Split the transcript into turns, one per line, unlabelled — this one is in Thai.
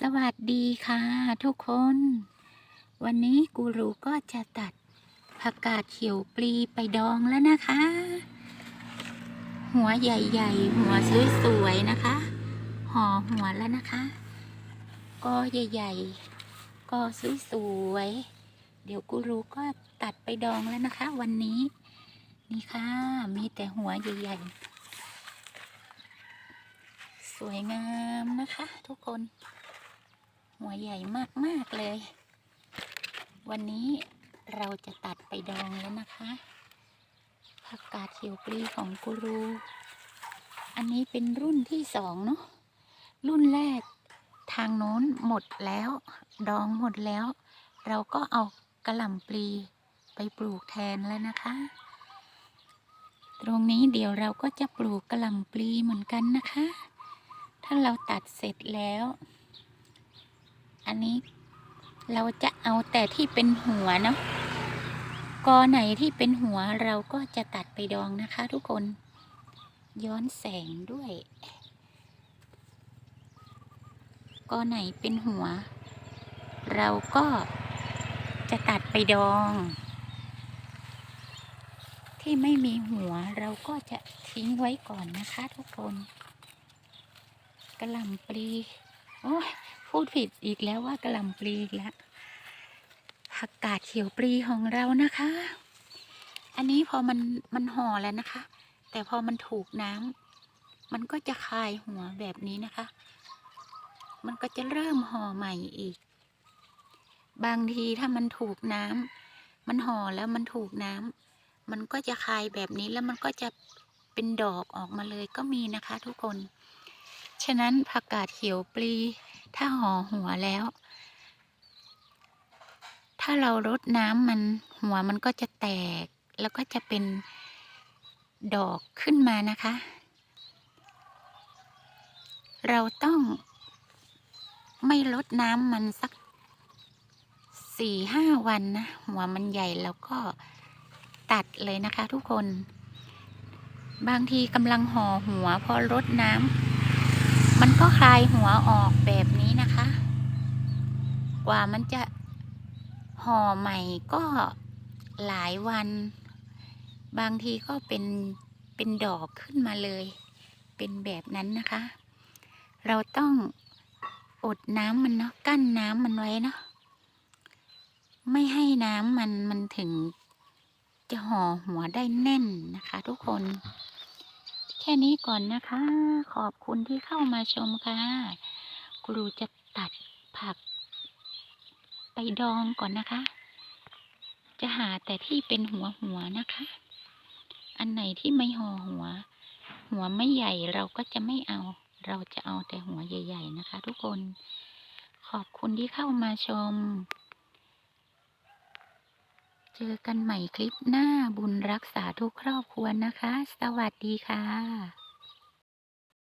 สวัสดีค่ะทุกคน วันนี้กูรูก็จะตัดผักกาดเขียวปลีไปดองแล้วนะคะ หัวใหญ่ๆ หัวสวยๆนะคะ ห่อหัวแล้วนะคะ ก็ใหญ่ๆ ก็สวยๆ เดี๋ยวกูรูก็ตัดไปดองแล้วนะคะ วันนี้ นี่ค่ะ มีแต่หัวใหญ่ๆ สวยงามนะคะทุกคน หัวใหญ่มาก ๆ เลย วันนี้เราจะตัดไปดองแล้วนะคะผักกาดเขียวปลีของกูรู อันนี้เป็นรุ่นที่สองเนาะรุ่นแรกทางโน้นหมดแล้ว ดองหมดแล้ว เราก็เอากระหล่ำปลีไปปลูกแทนแล้วนะคะ ตรงนี้เดี๋ยวเราก็จะปลูกกระหล่ำปลีเหมือนกันนะคะ ถ้าเราตัดเสร็จแล้ว อันนี้เราจะเอาแต่ที่เป็นหัวเนาะกอไหนที่เป็นหัวเราก็จะตัดไปดองนะคะ ทุกคน ย้อนแสงด้วย กอไหนเป็นหัว เราก็จะตัดไปดอง ที่ไม่มีหัวเราก็จะทิ้งไว้ก่อนนะคะ ทุกคนกระหล่ำปลี โอ้ยพูดผิดอีกแล้วว่ากระหล่ำปลีอีกแล้วผักกาดเขียวปลีของเรานะคะ อันนี้พอมันมันห่อแล้วนะคะ แต่พอมันถูกน้ำมันก็จะคายหัวแบบนี้นะคะ มันก็จะเริ่มห่อใหม่อีก บางทีถ้ามันถูกน้ำมันห่อแล้วมันถูกน้ำมันก็จะคายแบบนี้แล้วมันก็จะเป็นดอกออกมาเลยก็มีนะคะ ทุกคน ฉะนั้นผักกาดเขียวปลี ถ้าห่อหัวแล้ว ถ้าเรารดน้ำมันหัวมันก็จะแตก แล้วก็จะเป็นดอกขึ้นมานะคะ เราต้องไม่ลดน้ำมันสักสี่ห้าวันนะ หัวมันใหญ่แล้วก็ตัดเลยนะคะทุกคน บางทีกำลังห่อหัวพอรดน้ำ มันก็คลายหัวออกแบบนี้นะคะ กว่ามันจะห่อใหม่ก็หลายวัน บางทีก็เป็นเป็นดอกขึ้นมาเลย เป็นแบบนั้นนะคะ เราต้องอดน้ำมันเนาะกั้นน้ำมันไว้เนาะไม่ให้น้ำมันมันถึงจะห่อหัวได้แน่นนะคะทุกคน แค่นี้ก่อนนะคะ ขอบคุณที่เข้ามาชมค่ะ ครูจะตัดผัก ไปดองก่อนนะคะ จะหาแต่ที่เป็นหัวหัวนะคะ อันไหนที่ไม่ห่อหัว หัวไม่ใหญ่เราก็จะไม่เอา เราจะเอาแต่หัวใหญ่ ๆ นะคะ ทุกคน ขอบคุณที่เข้ามาชม เจอกันใหม่คลิปหน้าบุญรักษาทุกครอบครัวนะคะ สวัสดีค่ะ